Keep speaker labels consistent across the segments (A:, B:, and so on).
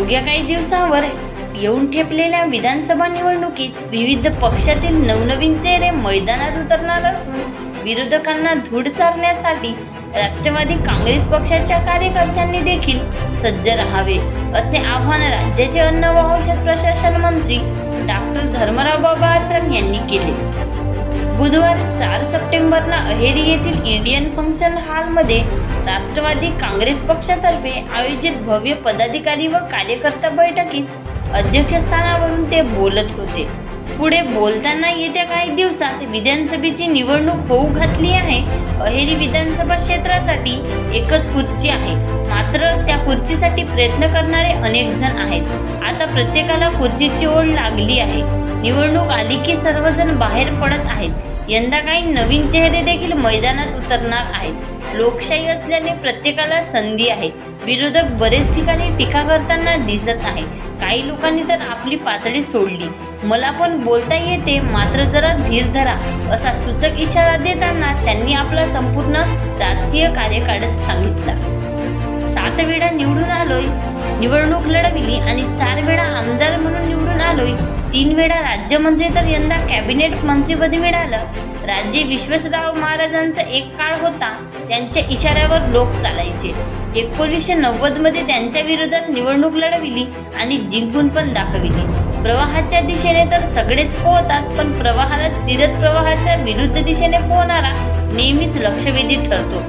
A: अवघ्या काही दिवसांवर येऊन ठेपलेल्या विधानसभा निवडणुकीत विविध पक्षातील नवनवीन चेहरे मैदानात उतरणार असून विरोधकांना धूड चारण्यासाठी राष्ट्रवादी काँग्रेस पक्षाच्या कार्यकर्त्यांनी देखील सज्ज राहावे असे आव्हान राज्याचे अन्न व औषध प्रशासन मंत्री डॉक्टर धर्मराव बाबा आत्रम यांनी केले. बुधवार चार सप्टेंबरला अहेरी येथील इंडियन फंक्शन हॉलमध्ये राष्ट्रवादी काँग्रेस पक्षातर्फे आयोजित भव्य पदाधिकारी व कार्यकर्ता बैठकीत अध्यक्षस्थानावरून ते बोलत होते. पुढे बोलताना येत्या काही दिवसात विधानसभेची निवडणूक होऊ घातली आहे. अहेरी विधानसभा क्षेत्रासाठी एकच खुर्ची आहे. मात्र त्या खुर्चीसाठी प्रयत्न करणारे अनेक जण आहेत. आता प्रत्येकाला खुर्चीची ओढ लागली आहे. निवडणूक आली की सर्वजण बाहेर पडत आहेत. यंदा काही नवीन चेहरे देखील मैदानात उतरणार आहेत. लोकशाही असल्याने प्रत्येकाला संधी आहे. विरोधक बरेच ठिकाणी टीका करताना दिसत आहे. काही लोकांनी तर आपली पातळी सोडली. मला पण बोलता येते मात्र जरा धीर धरा असा सूचक इशारा देताना त्यांनी आपला संपूर्ण राजकीय कार्यकाळ सांगितला. सात वेळा निवडून आलोय निवडणूक लढविली आणि चार वेळा आमदार म्हणून निवडून आलोय. तीन वेळा राज्यमंत्री तर यंदा कॅबिनेट मंत्रीपदी मिळालं. राजे विश्वासराव महाराजांचा एक काळ होता त्यांच्या इशाऱ्यावर लोक चालायचे. एकोणीसशे नव्वदमध्ये त्यांच्या विरोधात निवडणूक लढविली आणि जिंकून पण दाखविली. प्रवाहाच्या दिशेने तर सगळेच पोहतात पण प्रवाहाला चिरत प्रवाहाच्या विरुद्ध दिशेने पोहणारा नेहमीच लक्षवेधी ठरतो.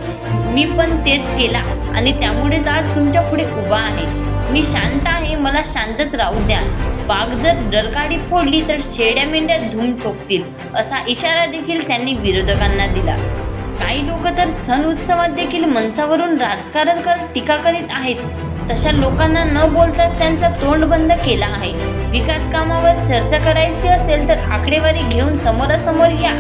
A: मी पण तेच केला आणि त्यामुळेच आज तुमच्यापुढे उभा आहे. मी शांत आहे मला शांतच राहू द्या. वाघ जर डरकाडी फोडली तर शेड्या मेंढ्या धूम ठोकतील असा इशारा देखील त्यांनी विरोधकांना दिला. काही लोक तर सण उत्सवात देखील मंचावरून राजकारण करत टीका करीत आहेत. तशा लोकांना न बोलताच त्यांचा तोंड बंद केला आहे. विकास कामावर चर्चा करायची असेल तर आकडेवारी घेऊन समोरासमोर या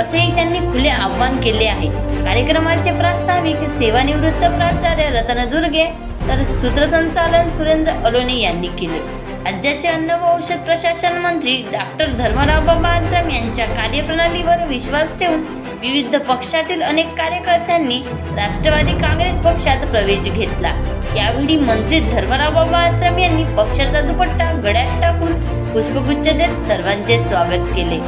A: असेही त्यांनी खुले आव्हान केले आहे. कार्यक्रमाचे प्रास्ताविक सेवानिवृत्त प्राचार्य रतन दुर्गे तर सूत्रसंचालन सुरेंद्र अलोने यांनी केले. राज्याचे अन्न व औषध प्रशासन मंत्री डॉक्टर धर्मराव बाबा आत्रम यांच्या कार्यप्रणालीवर विश्वास ठेवून विविध पक्षातील अनेक कार्यकर्त्यांनी राष्ट्रवादी काँग्रेस पक्षात प्रवेश घेतला. यावेळी मंत्री धर्मराव बाबा आत्रम यांनी पक्षाचा दुपट्टा गड्यात टाकून पुष्पगुच्छ देत सर्वांचे स्वागत केले.